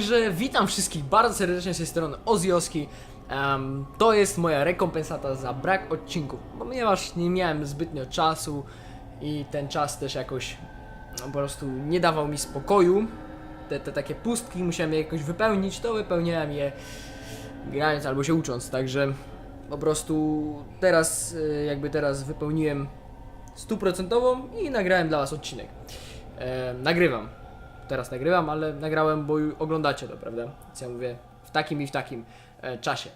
Także witam wszystkich bardzo serdecznie z tej strony Ozioski. Em, to jest moja rekompensata za brak odcinków, ponieważ nie miałem zbytnio czasu i ten czas też jakoś no, po prostu nie dawał mi spokoju. Te, te takie pustki musiałem je jakoś wypełnić, to wypełniałem je grając albo się ucząc, także po prostu teraz y, jakby teraz wypełniłem stuprocentową i nagrałem dla Was odcinek. E, nagrywam. Teraz nagrywam, ale nagrałem, bo oglądacie to, prawda? Więc ja mówię w takim i w takim e, czasie.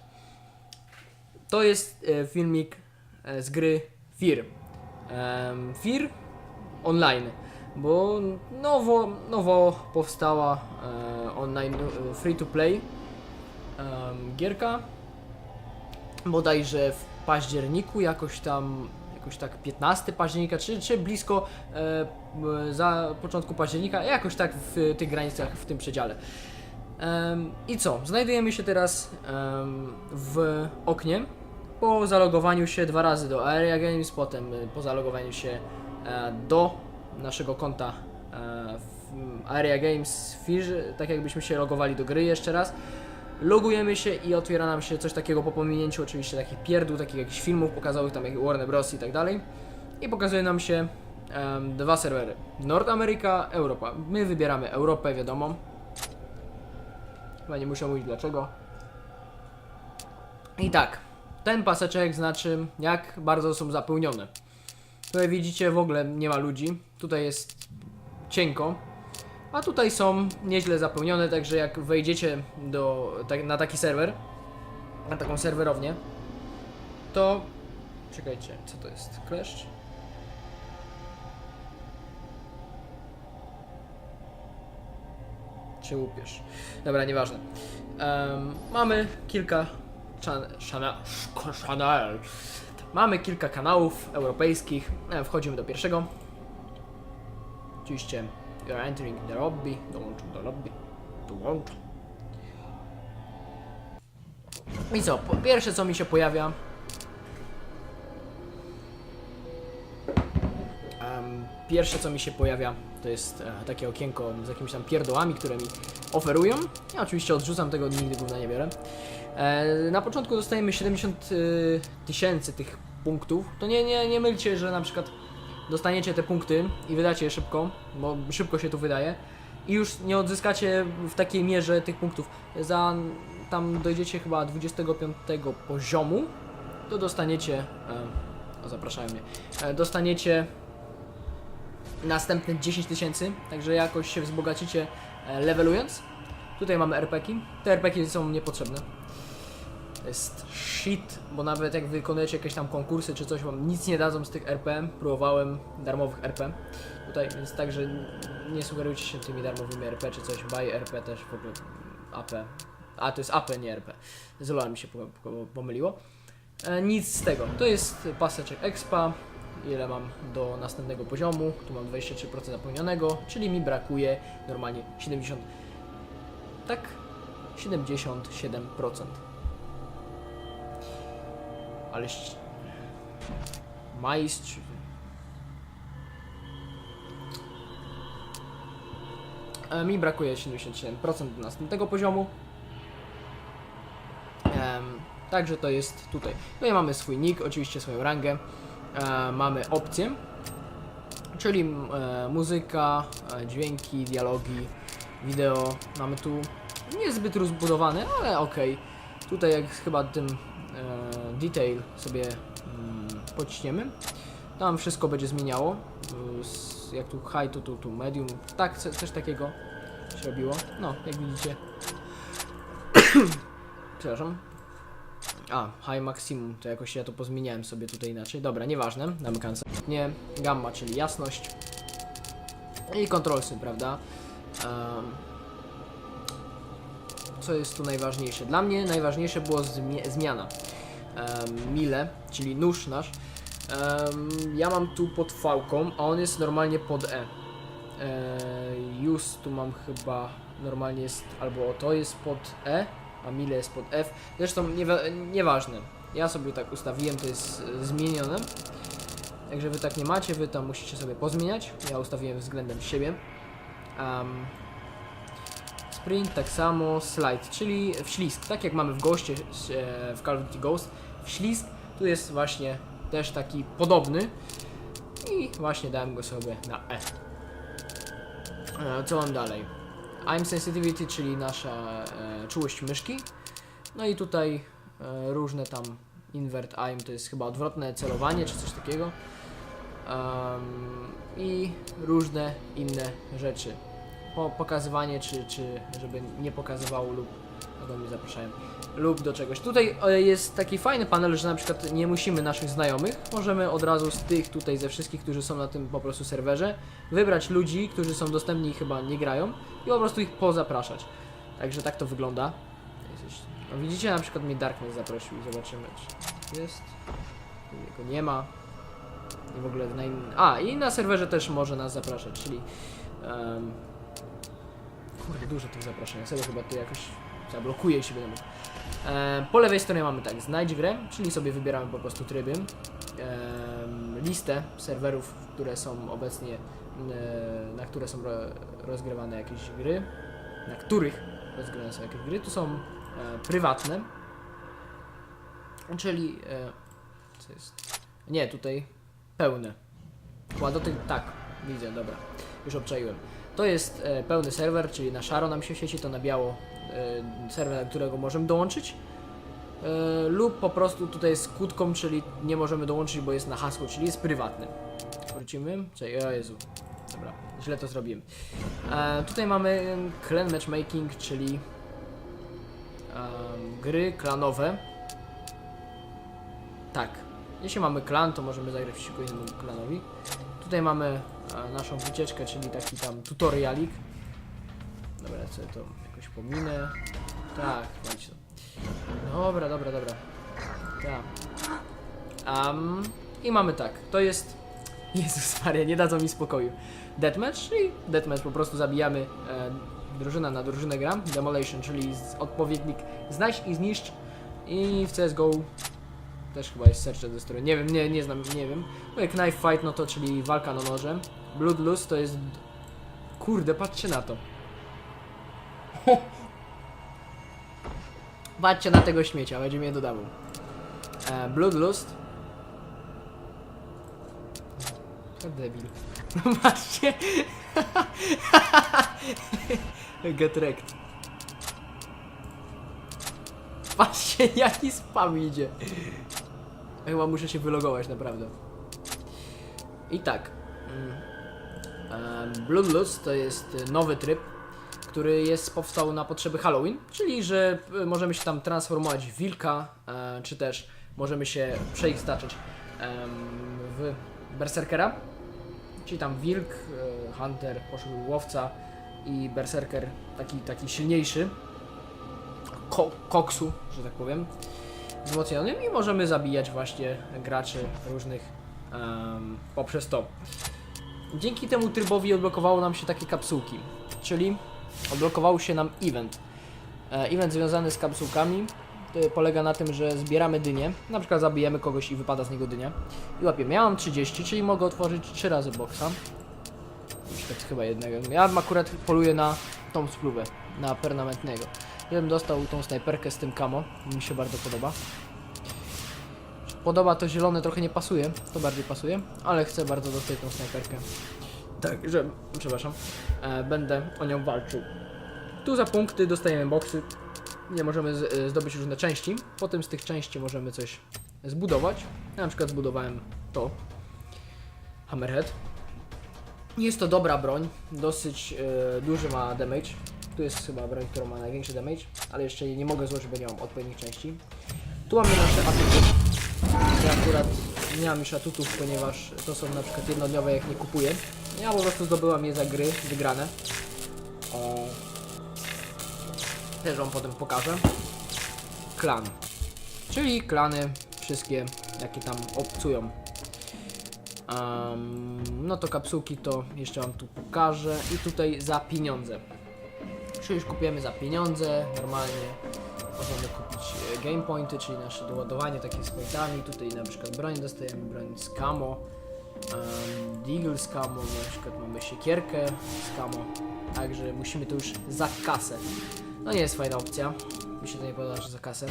To jest e, filmik e, z gry. Em, Fear online, bo nowo, nowo powstała online free to play gierka. Bodajże w październiku jakoś tam jakoś tak 15 października, czy, czy blisko e, za początku października, jakoś tak w tych granicach, w tym przedziale. Em, I co? Znajdujemy się teraz em, w oknie po zalogowaniu się dwa razy do Area Games, potem y, po zalogowaniu się e, do naszego konta e, Area Games Fish, tak jakbyśmy się logowali do gry jeszcze raz. Logujemy się i otwiera nam się coś takiego po pominięciu oczywiście takich pierdół, takich jakichś filmów pokazowych, tam jak Warner Bros. i tak dalej. I pokazuje nam się em, dwa serwery. Nordameryka, Europa. My wybieramy Europę, wiadomo. Chyba nie muszę mówić dlaczego. I tak, ten paseczek znaczy jak bardzo są zapełnione. Tutaj widzicie w ogóle nie ma ludzi. Tutaj jest cienko. A tutaj są nieźle zapełnione, także jak wejdziecie do, tak, na taki serwer, na taką serwerownię, to... Czekajcie, co to jest? Kleszcz? Czy łupież? Dobra, nieważne. Em, mamy kilka... Chan, Chanel, Chanel. Mamy kilka kanałów europejskich. E, Wchodzimy do pierwszego. Oczywiście You're entering the lobby. Dołączam do lobby. Dołączam. I co? Pierwsze co mi się pojawia. Pierwsze co mi się pojawia to jest e, takie okienko z jakimiś tam pierdołami, które mi oferują. Ja oczywiście odrzucam tego, nigdy gówna nie biorę. E, na początku dostajemy 70 y, tysięcy tych punktów. To nie, nie, nie mylcie, że na przykład dostaniecie te punkty i wydacie je szybko, bo szybko się tu wydaje i już nie odzyskacie w takiej mierze tych punktów. Za tam dojdziecie chyba 25 poziomu, to dostaniecie, e, o, zapraszają mnie, e, dostaniecie następne 10 tysięcy, także jakoś się wzbogacicie e, levelując. Tutaj mamy RPki, te RPki są niepotrzebne. Jest shit, bo nawet jak wykonujecie jakieś tam konkursy czy coś, wam nic nie dadzą z tych RP. Próbowałem darmowych RP tutaj, więc także nie sugerujcie się tymi darmowymi RP czy coś. Buy RP też w ogóle AP. A to jest AP, nie RP. Z LoL mi się po, po, pomyliło. E, nic z tego. To jest paseczek expa. Ile mam do następnego poziomu? Tu mam 23% zapełnionego, czyli mi brakuje normalnie 70. Tak? 77%. Ale... Majstrz... E, Mi brakuje 77% do następnego poziomu. Także to jest tutaj. Tutaj mamy swój nick, oczywiście swoją rangę. E, mamy opcje, czyli e, muzyka, dźwięki, dialogi, wideo. Mamy tu niezbyt rozbudowane, ale okej. Tutaj jak chyba tym detail sobie mm, pociśniemy, tam wszystko będzie zmieniało. S- Jak tu high, tu, tu, tu medium. Tak, coś takiego się robiło. No, jak widzicie. Przepraszam. A, high maximum, to jakoś ja to pozmieniałem sobie tutaj inaczej. Dobra, nieważne, damy cancel. Nie, gamma, czyli jasność. I kontrolsy, prawda? Em, co jest tu najważniejsze? Dla mnie najważniejsze było zmie- zmiana. Em, mile, czyli nóż nasz. Em, ja mam tu pod V, a on jest normalnie pod E. E, tu mam chyba normalnie jest, albo to jest pod E, a mile jest pod F. Zresztą niewa- nieważne. Ja sobie tak ustawiłem, to jest zmienione. Także wy tak nie macie, wy tam musicie sobie pozmieniać. Ja ustawiłem względem siebie. Em, sprint, tak samo slide, czyli wślizg, tak jak mamy w Ghostie, e, w Call of Duty Ghost, wślizg, tu jest właśnie też taki podobny i właśnie dałem go sobie na E. E, Co mam dalej? I'm sensitivity, czyli nasza e, czułość myszki. No i tutaj e, różne tam invert aim, to jest chyba odwrotne celowanie czy coś takiego. Em, I różne inne rzeczy. Po, pokazywanie, czy, czy żeby nie pokazywało lub do mnie zapraszają lub do czegoś. Tutaj e, jest taki fajny panel, że na przykład nie musimy naszych znajomych, możemy od razu z tych tutaj ze wszystkich, którzy są na tym po prostu serwerze, wybrać ludzi, którzy są dostępni i chyba nie grają i po prostu ich pozapraszać. Także tak to wygląda. No widzicie, na przykład mnie Darkness zaprosił i zobaczymy, czy jest. Jego nie ma. I w ogóle na in... A, i na serwerze też może nas zapraszać, czyli... em, Kurde, dużo tych zaproszeń. Ja sobie chyba to jakoś zablokuję, jeśli będę mógł. E, po lewej stronie mamy tak, znajdź grę, czyli sobie wybieramy po prostu tryby. Em, listę serwerów, które są obecnie, e, na które są ro, rozgrywane jakieś gry, na których rozgrywane są jakieś gry. Tu są e, prywatne, czyli, e, co jest, nie, tutaj pełne. Ładotek, tak, widzę, dobra, już obczaiłem. To jest e, pełny serwer, czyli na szaro nam się świeci, to na biało e, serwer, do którego możemy dołączyć. E, lub po prostu tutaj jest kłódką, czyli nie możemy dołączyć, bo jest na hasło, czyli jest prywatny. Wrócimy. Czekaj, o Jezu. Dobra, źle to zrobiłem. Tutaj mamy clan matchmaking, czyli gry klanowe. Tak. Jeśli mamy klan, to możemy zagrać przeciwko innemu klanowi. Tutaj mamy e, naszą wycieczkę, czyli taki tam tutorialik. Dobra, ja sobie to jakoś pominę. Tak, chodź to. Dobra, dobra, dobra. Tak. Um, I mamy tak, to jest... Jezus Maria, nie dadzą mi spokoju. Deathmatch, czyli deathmatch po prostu zabijamy e, drużyna na drużynę gram. Demolition, czyli odpowiednik znajdź i zniszcz. I w CSGO też chyba jest Search and Destroy. Nie wiem, nie, nie znam, nie wiem. No jak Knife Fight, no to czyli walka na noże. Bloodlust to jest... Kurde, patrzcie na to. Patrzcie na tego śmiecia, będzie mnie dodawał. E, Bloodlust. To debil. No patrzcie. Get wrecked. Patrzcie jaki spam idzie. Chyba muszę się wylogować naprawdę. I tak. mm, Bloodlust to jest nowy tryb, który jest powstał na potrzeby Halloween, czyli że y, możemy się tam transformować w wilka, e, czy też możemy się przeistaczać w berserkera, czyli tam wilk, e, hunter, poszedł łowca i berserker taki, taki silniejszy, ko koksu, że tak powiem, wzmocnionym i możemy zabijać właśnie graczy różnych em, poprzez to. Dzięki temu trybowi odblokowało nam się takie kapsułki, czyli odblokował się nam event. E, event związany z kapsułkami polega na tym, że zbieramy dynię, na przykład zabijemy kogoś i wypada z niego dynia i łapiemy. Ja mam 30, czyli mogę otworzyć 3 razy boksa. Już tak chyba jednego. Ja akurat poluję na tą spluwę, na permanentnego. Ja bym dostał tą snajperkę z tym kamo, mi się bardzo podoba. Podoba to zielone, trochę nie pasuje, to bardziej pasuje, ale chcę bardzo dostać tą snajperkę. Tak, że, przepraszam, e, będę o nią walczył. Tu za punkty dostajemy boksy, nie możemy z, e, zdobyć różne części, potem z tych części możemy coś zbudować. Ja na przykład zbudowałem to, Hammerhead. Jest to dobra broń, dosyć e, duży ma damage. Tu jest chyba broń, która ma największy damage, ale jeszcze jej nie mogę złożyć, bo nie mam odpowiednich części. Tu mamy nasze atuty. Ja akurat nie mam już atutów, ponieważ to są na przykład jednodniowe, jak nie kupuję. Ja po prostu zdobyłam je za gry wygrane. O. Też wam potem pokażę. Klan. Czyli klany wszystkie, jakie tam obcują. Em, no to kapsułki to jeszcze wam tu pokażę. I tutaj za pieniądze. Czyli już kupujemy za pieniądze, normalnie. Możemy kupić e, game pointy, czyli nasze doładowanie takie z pointami. Tutaj na przykład broń dostajemy, broń z camo. Um, Deagle z camo, na przykład mamy siekierkę z camo. Także musimy to już za kasę. No nie jest fajna opcja. Mi się to nie podoba, że za kasę.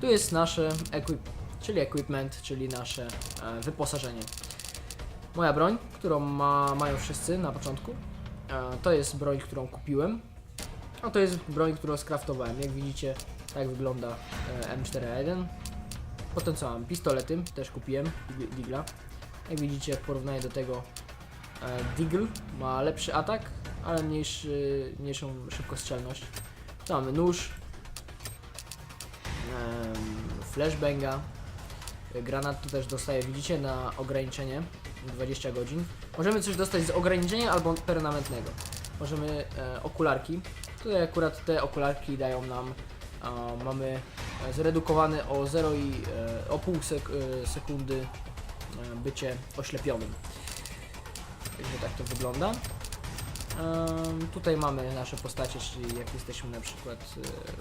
Tu jest nasze equip, czyli equipment, czyli nasze e, wyposażenie. Moja broń, którą ma, mają wszyscy na początku. E, to jest broń, którą kupiłem. A to jest broń, którą skraftowałem. Jak widzicie, tak wygląda e, M4A1. Potem co mam? Pistolety, też kupiłem, Dig- Digla. Jak widzicie, w porównaniu do tego e, Deagle ma lepszy atak, ale mniejszy, mniejszą szybkostrzelność. Tu mamy nóż, flashbanga, granat tu też dostaje, widzicie, na ograniczenie 20 godzin. Możemy coś dostać z ograniczenia albo permanentnego. Możemy e, okularki. Tutaj akurat te okularki dają nam, mamy e, zredukowane o 0 i e, o pół sek e, sekundy e, bycie oślepionym. Także tak to wygląda. Em, tutaj mamy nasze postacie, czyli jak jesteśmy na przykład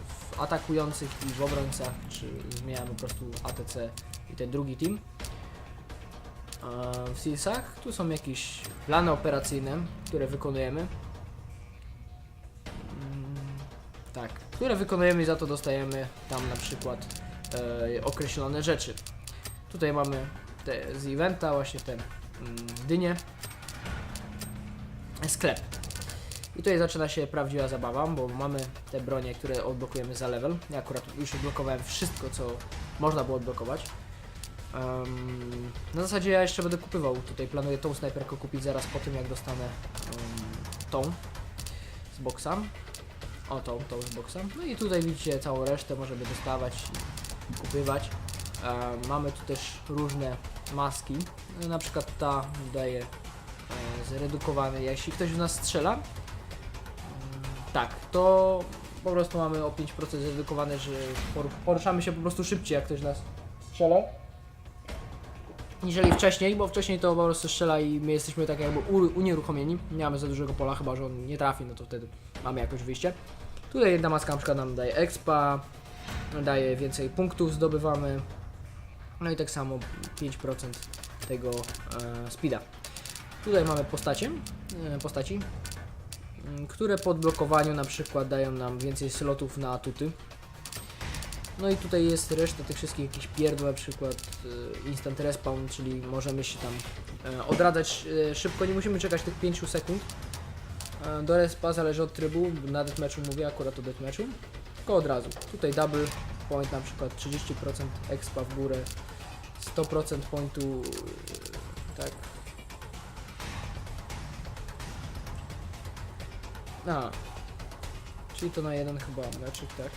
w atakujących i w obrońcach, czy zmieniamy po prostu ATC i ten drugi team. E, W Sealsach tu są jakieś plany operacyjne, które wykonujemy. Tak, które wykonujemy i za to dostajemy tam na przykład e, określone rzeczy. Tutaj mamy te z eventa, właśnie te mm, dynie. Sklep. I tutaj zaczyna się prawdziwa zabawa, bo mamy te bronie, które odblokujemy za level. Ja akurat już odblokowałem wszystko, co można było odblokować. Em, na zasadzie ja jeszcze będę kupywał. Tutaj planuję tą snajperkę kupić zaraz po tym, jak dostanę em, tą z boxa. O, tą, tą z. No i tutaj widzicie całą resztę możemy dostawać i kupywać. Em, mamy tu też różne maski. No, na przykład ta daje e, zredukowany. Jeśli ktoś w nas strzela, mm, tak, to po prostu mamy o 5% zredukowane, że por- poruszamy się po prostu szybciej, jak ktoś nas strzela. Niżeli wcześniej, bo wcześniej to po prostu strzela i my jesteśmy tak jakby unieruchomieni. Nie mamy za dużego pola, chyba że on nie trafi, no to wtedy mamy jakoś wyjście. Tutaj jedna maska na przykład nam daje expa, daje więcej punktów, zdobywamy. No i tak samo 5% tego e, speeda. Tutaj mamy postacie, e, postaci, m, które po odblokowaniu na przykład dają nam więcej slotów na atuty. No i tutaj jest reszta tych wszystkich jakichś pierdół, na przykład e, instant respawn, czyli możemy się tam e, odradzać e, szybko, nie musimy czekać tych 5 sekund. Do respa zależy od trybu, na deathmatchu mówię akurat o deathmatchu, tylko od razu. Tutaj double point na przykład 30% expa w górę, 100% pointu, tak. A, czyli to na jeden chyba meczyk, tak?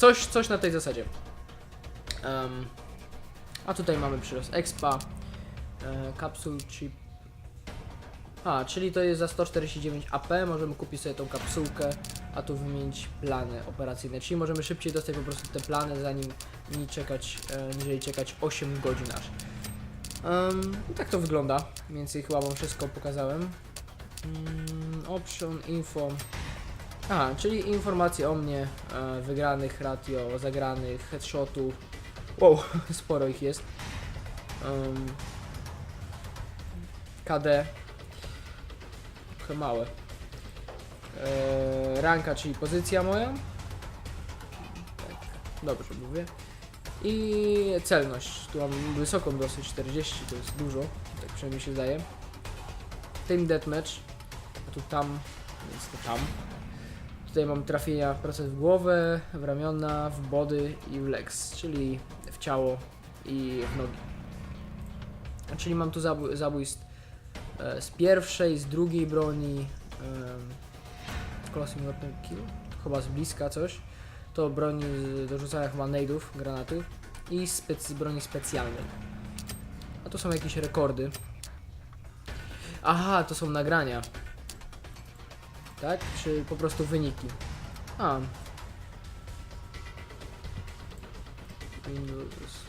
Coś, coś na tej zasadzie. Em, a tutaj mamy przyrost expa, e, capsule chip. A, czyli to jest za 149 AP, możemy kupić sobie tą kapsułkę, a tu wymienić plany operacyjne, czyli możemy szybciej dostać po prostu te plany, zanim nie czekać, e, niżeli czekać 8 godzin aż. Um, tak to wygląda, mniej więcej chyba wam wszystko pokazałem. Mm, option, info, Aha, czyli informacje o mnie, e, wygranych ratio, zagranych, headshotów. Wow, sporo ich jest. Um, KD. Trochę małe. E, ranka, czyli pozycja moja. Tak, dobrze mówię. I celność. Tu mam wysoką dosyć, 40, to jest dużo, tak przynajmniej się zdaje. Team Deathmatch. A tu tam, więc to tam. Tutaj mam trafienia procent w głowę, w ramiona, w body i w legs, czyli w ciało i w nogi. Czyli mam tu zabój, zabójstw e, z pierwszej, z drugiej broni, um, Weapon Kill, chyba z bliska coś. To broni z- do rzucania chyba nade'ów, granatów i spec, z broni specjalnej. A to są jakieś rekordy. Aha, to są nagrania tak? Czy po prostu wyniki? A. Windows.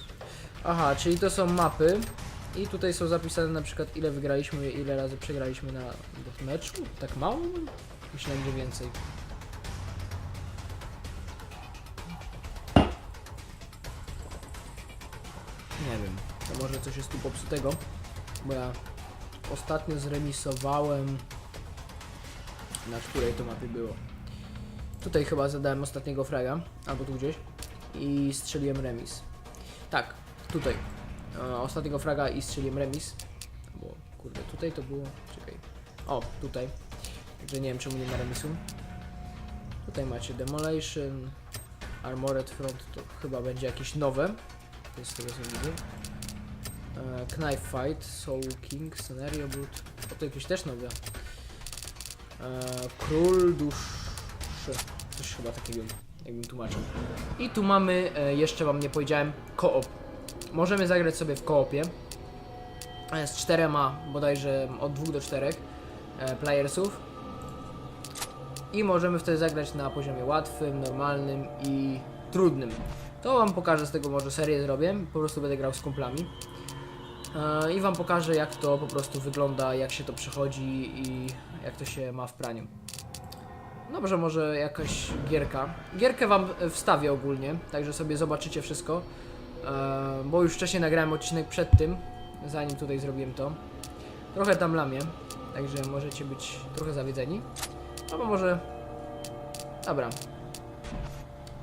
Aha, czyli to są mapy i tutaj są zapisane na przykład ile wygraliśmy, ile razy przegraliśmy na meczu. Tak mało? Myślałem, że więcej. może coś jest tu popsutego, bo ja ostatnio zremisowałem, na której to mapie było. Tutaj chyba zadałem ostatniego fraga, albo tu gdzieś i strzeliłem remis. Tak, tutaj. E, ostatniego fraga i strzeliłem remis. Bo kurde, tutaj to było. Czekaj. O, tutaj. Także nie wiem czemu nie ma remisu. Tutaj macie Demolition, Armored Front to chyba będzie jakieś nowe. To jest tego co widzę. E, Knife Fight, Soul King, Scenario Boot. O, to jakieś też nowe. E, Król Duszy. Coś chyba takiego, jakbym tłumaczył. I tu mamy, e, jeszcze wam nie powiedziałem, koop. Możemy zagrać sobie w koopie. E, Z czterema, bodajże od dwóch do czterech playersów. I możemy wtedy zagrać na poziomie łatwym, normalnym i trudnym. To wam pokażę, z tego może serię zrobię. Po prostu będę grał z kumplami. E, I wam pokażę jak to po prostu wygląda, jak się to przechodzi i jak to się ma w praniu. Dobrze, może jakaś gierka. Gierkę wam wstawię ogólnie, także sobie zobaczycie wszystko. E, bo już wcześniej nagrałem odcinek przed tym, zanim tutaj zrobiłem to. Trochę tam lamię, także możecie być trochę zawiedzeni. Albo może... Dobra.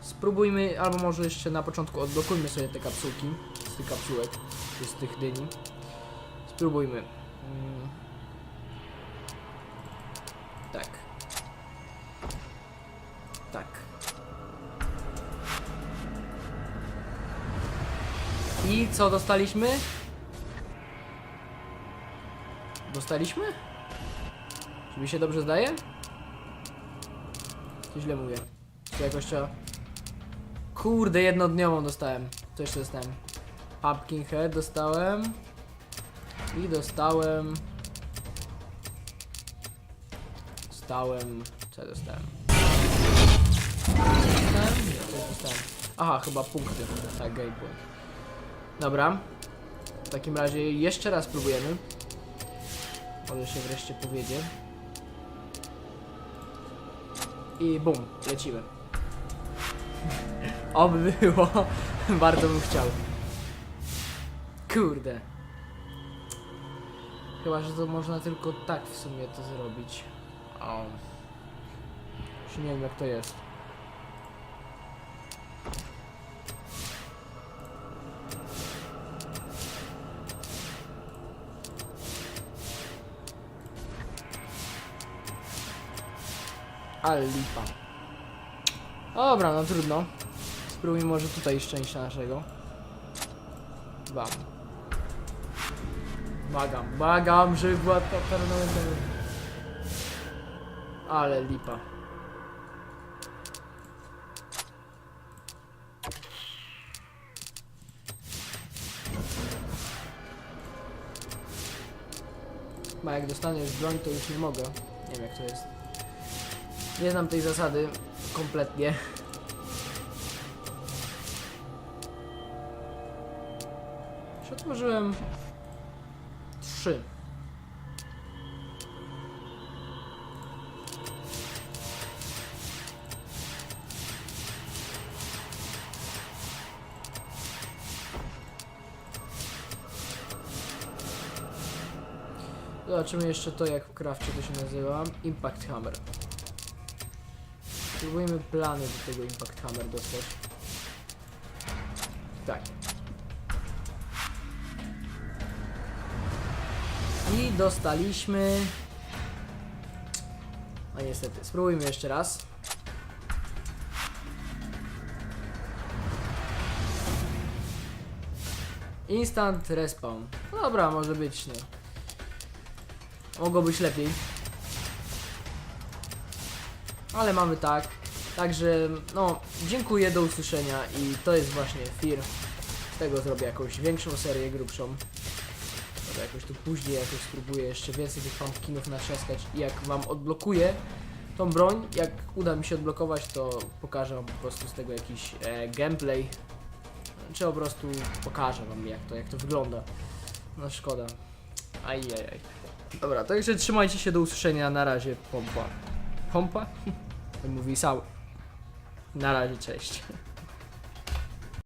Spróbujmy, albo może jeszcze na początku odblokujmy sobie te kapsułki z tych kapsułek, z tych dyni. Spróbujmy. Mm. Tak. Tak. I co dostaliśmy? Dostaliśmy? Czy mi się dobrze zdaje? Czy źle mówię? Czy jakoś trzeba... Kurde, jednodniową dostałem. Co jeszcze dostałem? Pumpkin Head dostałem. I dostałem... Dostałem... Co ja dostałem? Dostałem? Nie, dostałem. Aha, chyba punkty. Tak, game point. Dobra. W takim razie jeszcze raz próbujemy. Może się wreszcie powiedzie. I bum, lecimy. Oby było. Bardzo bym chciał. Kurde. Chyba, że to można tylko tak w sumie to zrobić. O. Już nie wiem jak to jest. Ale lipa. Dobra, no trudno. Spróbujmy może tutaj szczęścia naszego. Bam. Błagam, błagam, żeby była ta. Ale lipa. Ma jak dostaniesz broń, to już nie mogę. Nie wiem jak to jest. Nie znam tej zasady kompletnie. Już otworzyłem 3. Zobaczymy jeszcze to, jak w crafcie to się nazywa. Impact Hammer. Spróbujemy plany do tego Impact Hammer dostać. Tak. I dostaliśmy... No niestety, spróbujmy jeszcze raz. Instant respawn. Dobra, może być. Mogło być lepiej. Ale mamy tak. Także, no, dziękuję, do usłyszenia i to jest właśnie Fear. Z tego zrobię jakąś większą serię, grubszą. Dobra, jakoś tu później jakoś spróbuję jeszcze więcej tych pumpkinów natrzaskać i jak wam odblokuję tą broń, jak uda mi się odblokować, to pokażę wam po prostu z tego jakiś e, gameplay. Czy po prostu pokażę wam jak to, jak to wygląda. No szkoda. Ajajaj. Dobra, także trzymajcie się do usłyszenia. Na razie, pompa. Pompa? To mówi Saul. Na razie, cześć.